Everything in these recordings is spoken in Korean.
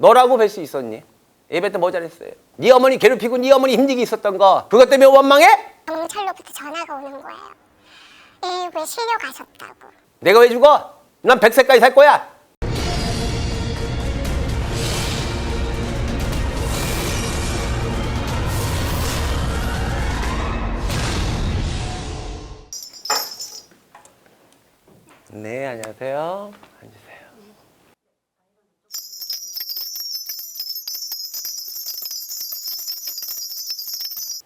너라고 뵐 수 있었니? 예배 때뭐 잘했어요? 네 어머니 괴롭히고 네 어머니 힘들게 있었던 거 그것 때문에 원망해? 경찰로부터 전화가 오는 거예요. 일부에 실려가셨다고. 내가 왜 죽어? 난 100세까지 살 거야. 네, 안녕하세요.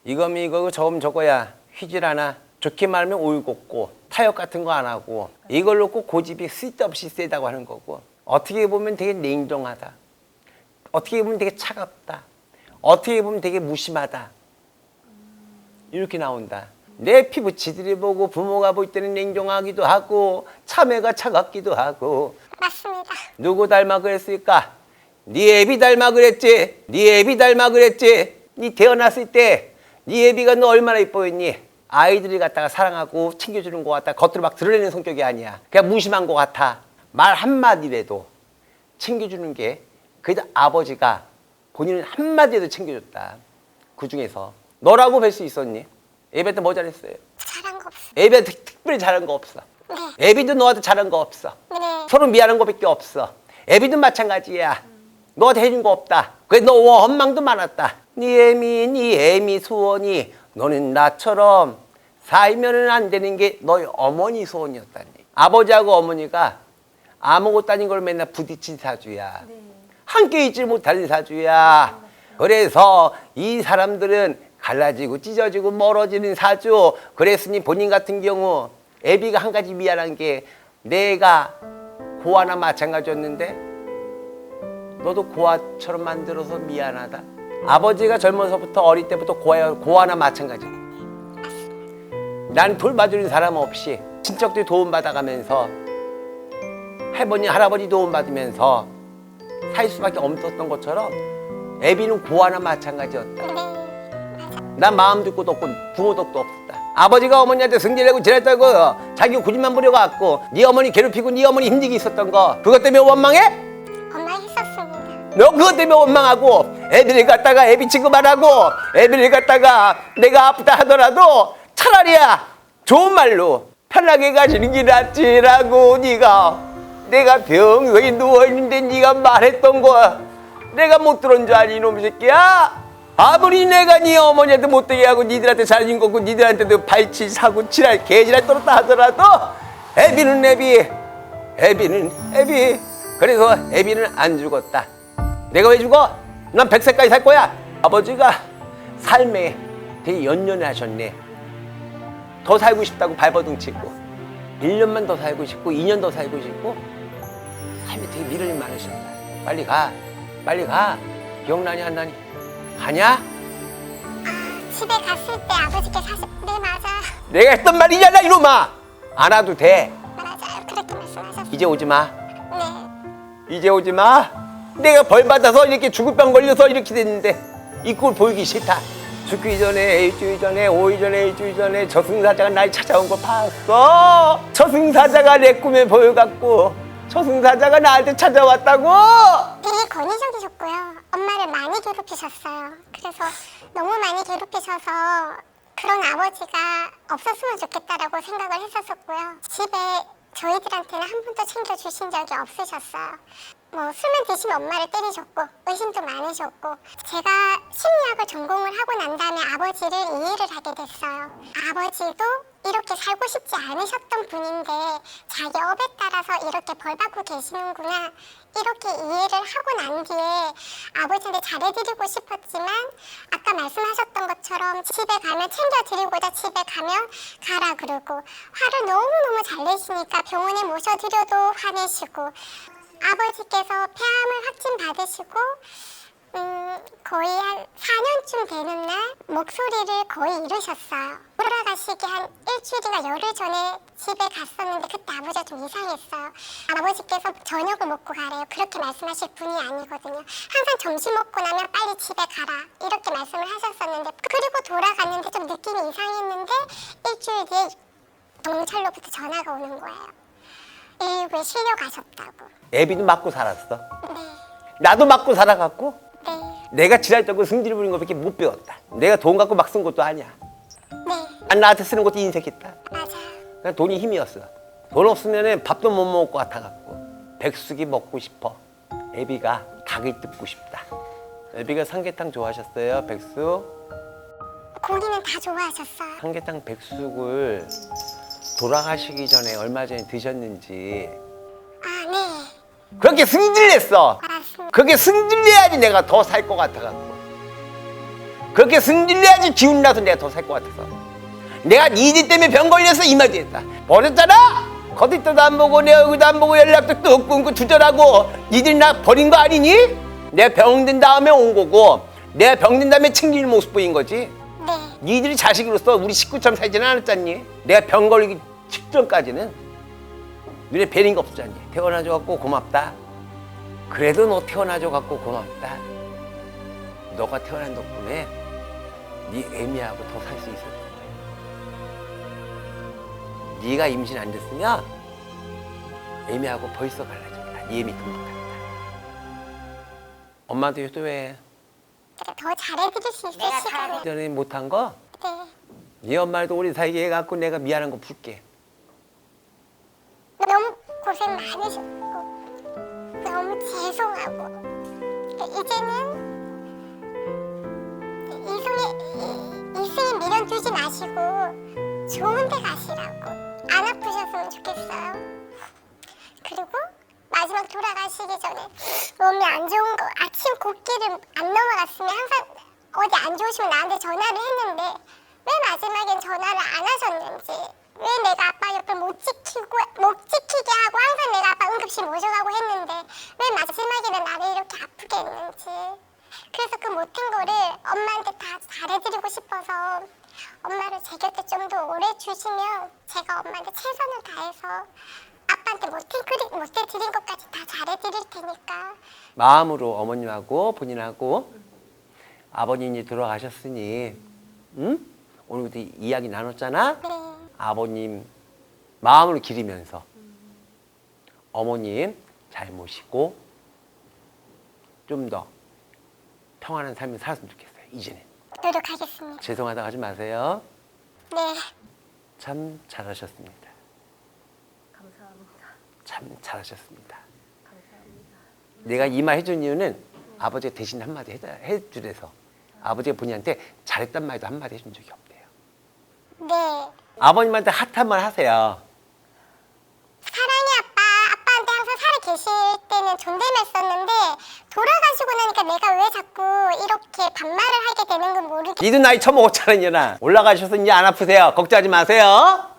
이거면 이거고 저거면 저거야. 휘질 않아. 좋게 말하면 올곧고 타협 같은 거 안 하고 이걸로 꼭 고집이 쓸데없이 세다고 하는 거고 어떻게 보면 되게 냉정하다. 어떻게 보면 되게 차갑다. 어떻게 보면 되게 무심하다. 이렇게 나온다. 내 피부 지들이 보고 부모가 볼 때는 냉정하기도 하고 참외가 차갑기도 하고 맞습니다. 누구 닮아 그랬을까? 네 애비 닮아 그랬지. 네 애비 닮아 그랬지. 네 태어났을 때 네 애비가 너 얼마나 이뻐했니? 아이들이 갖다가 사랑하고 챙겨주는 것 같다. 겉으로 막 드러내는 성격이 아니야. 그냥 무심한 것 같아. 말 한마디라도 챙겨주는 게 그래도 아버지가 본인은 한마디라도 챙겨줬다. 그 중에서 너라고 뵐 수 있었니? 애비 때뭐 잘했어요? 잘한 거 없어. 애비한테 특별히 잘한 거 없어. 네. 애비도 너한테 잘한 거 없어. 네. 서로 미안한 거밖에 없어. 애비도 마찬가지야. 너한테 해준 거 없다. 그래 너 원망도 많았다. 네 애미, 네 애미 소원이 너는 나처럼 살면은 안 되는 게 너희 어머니 소원이었다니. 아버지하고 어머니가 아무것도 아닌 걸 맨날 부딪힌 사주야. 함께 있지 못할 사주야. 그래서 이 사람들은 갈라지고 찢어지고 멀어지는 사주. 그랬으니 본인 같은 경우 애비가 한 가지 미안한 게 내가 고아나 마찬가지였는데 너도 고아처럼 만들어서 미안하다. 아버지가 젊어서부터 어릴 때부터 고아, 고아나 마찬가지. 난 돌봐주는 사람 없이 친척들이 도움 받아가면서 할머니, 할아버지 도움 받으면서 살 수밖에 없었던 것처럼 애비는 고아나 마찬가지였다. 난 마음 듣고도 없고 부모 덕도 없었다. 아버지가 어머니한테 승질내고 지냈다고 자기 고집만 부려갖고 네 어머니 괴롭히고 네 어머니 힘들게 있었던 거 그것 때문에 원망해? 엄마 했었습니다. 너 그것 때문에 원망하고 애들이 갖다가 애비 취급안하고 애들이 갖다가 내가 아프다 하더라도 차라리야 좋은 말로 편하게 가시는 게 낫지라고 네가. 내가 병상에 누워있는데 네가 말했던 거 내가 못 들은 줄 아니 이놈 새끼야? 아무리 내가 네 어머니한테 못되게 하고 니들한테 잘해준 거고 니들한테도 발치 사고 칠할 개지랄 떨었다 하더라도 애비는 애비 애비는 애비. 그래서 애비는 안 죽었다. 내가 왜 죽어? 난 100세까지 살 거야. 아버지가 삶에 되게 연연해 하셨네. 더 살고 싶다고 발버둥 치고 1년만 더 살고 싶고 2년 더 살고 싶고 삶에 되게 미련이 많으셨다. 빨리 가. 빨리 가. 기억나니 안 나니? 가냐? 집에 갔을 때 아버지께서 하셨... 네 맞아. 내가 했던 말이잖아 이놈아. 안 와도 돼. 맞아요. 그렇게 말씀하셨어요. 이제 오지 마. 네. 이제 오지 마. 내가 벌 받아서 이렇게 죽을 병 걸려서 이렇게 됐는데 이 꼴 보이기 싫다. 죽기 전에 일주일 전에 오일 전에 일주일 전에 저승사자가 날 찾아온 거 봤어. 저승사자가 내 꿈에 보여갖고 저승사자가 나한테 찾아왔다고. 되게 권위적이셨고요. 엄마를 많이 괴롭히셨어요. 그래서 너무 많이 괴롭히셔서 그런 아버지가 없었으면 좋겠다라고 생각을 했었었고요. 집에 저희들한테는 한 번도 챙겨주신 적이 없으셨어요. 뭐 술만 드시면 엄마를 때리셨고 의심도 많으셨고 제가 심리학을 전공을 하고 난 다음에 아버지를 이해를 하게 됐어요. 아버지도 이렇게 살고 싶지 않으셨던 분인데 자기 업에 따라서 이렇게 벌 받고 계시는구나 이렇게 이해를 하고 난 뒤에 아버지한테 잘해드리고 싶었지만 아까 말씀하셨던 것처럼 집에 가면 챙겨드리고자 집에 가면 가라 그러고 화를 너무너무 잘 내시니까 병원에 모셔드려도 화내시고 아버지께서 폐암을 확진 받으시고 음, 거의 한 4년쯤 되는 날 목소리를 거의 잃으셨어요. 돌아가시기 한 일주일이나 열흘 전에 집에 갔었는데 그때 아버지가 좀 이상했어요. 아버지께서 저녁을 먹고 가래요. 그렇게 말씀하실 분이 아니거든요. 항상 점심 먹고 나면 빨리 집에 가라 이렇게 말씀을 하셨었는데 그리고 돌아갔는데 좀 느낌이 이상했는데 일주일 뒤에 경찰로부터 전화가 오는 거예요. 일부에 실려가셨다고. 애비도 맞고 살았어. 네. 나도 맞고 살아갖고 네. 내가 지랄 떨고 승질 부리는 것밖에 못 배웠다. 내가 돈 갖고 막 쓴 것도 아니야. 네. 아, 나한테 쓰는 것도 인색했다. 맞아요. 그냥 돈이 힘이었어. 돈 없으면 밥도 못 먹을 것 같아갖고 백숙이 먹고 싶어. 애비가 닭을 뜯고 싶다. 애비가 삼계탕 좋아하셨어요? 백숙? 고기는 다 좋아하셨어요. 삼계탕 백숙을 돌아가시기 전에 얼마 전에 드셨는지 아, 네. 그렇게 승질냈어. 알았습니다. 그렇게 승질내야지 내가 더 살 것 같아갖고 그렇게 승질내야지 기운 나서 내가 더 살 것 같아서 내가 니들 때문에 병 걸려서 이 말이 했다 버렸잖아 겉ιτ도 안 보고 내 얼굴도 안 보고 연락도 또 끊고 두절하고 니들 나 버린 거 아니니? 내가 병든 다음에 온 거고 내가 병든 다음에 챙기는 모습 보인 거지 네. 니들이 자식으로서 우리 식구처럼 살지는 않았잖니? 내가 병 걸리기 직전까지는 눈에 뵈린 거 없었잖니? 태어나줘 갖고 고맙다. 그래도 너 태어나줘 갖고 고맙다. 너가 태어난 덕분에 네 애미하고 더 살 수 있었던 거야. 네가 임신 안 됐으면 애미하고 벌써 갈라졌다. 네 애미 금방 갔다. 엄마한테 효도해 더 잘해드릴 수 있으시고. 전에 못한 거 네. 네 엄마도 우리 사이에 해갖고 내가 미안한 거 풀게. 너무 고생 많으셨고 너무 죄송하고 이제는 이승에 이승에 미련 두지 마시고 좋은 데 가시라고 돌아가시기 전에 몸이 안 좋은 거 아침 곡기를 안 넘어갔으면 항상 어디 안 좋으시면 나한테 전화를 했는데 왜 마지막엔 전화를 안 하셨는지 왜 내가 아빠 옆을 못 지키고 못 지키게 하고 항상 내가 아빠 응급실 모셔가고 했는데 왜 마지막에는 나를 이렇게 아프게 했는지. 그래서 그 못한 거를 엄마한테 다 잘해드리고 싶어서 엄마를 제 곁에 좀 더 오래 주시면 제가 엄마한테 최선을 다해서 아빠한테 못해 그리 못해 드린 것까지 다 잘해드릴 테니까 마음으로 어머님하고 본인하고 아버님이 돌아가셨으니, 응? 오늘부터 이야기 나눴잖아. 네 아버님 마음을 기리면서 어머님 잘 모시고 좀 더 평안한 삶을 살았으면 좋겠어요. 이제는 노력하겠습니다. 죄송하다 하지 마세요. 네 참 잘하셨습니다. 참 잘하셨습니다. 내가 이 말 해준 이유는 아버지가 대신 한마디 해, 해주래서 아버지가 본인한테 잘했단 말도 한마디 해준 적이 없대요. 네. 아버님한테 핫한 말 하세요. 사랑해 아빠 아빠한테 항상 살아 계실 때는 존댓말 썼는데 돌아가시고 나니까 내가 왜 자꾸 이렇게 반말을 하게 되는 건 모르겠 니도 나이 처먹었잖아, 이년아. 올라가셔서 이제 안 아프세요. 걱정하지 마세요.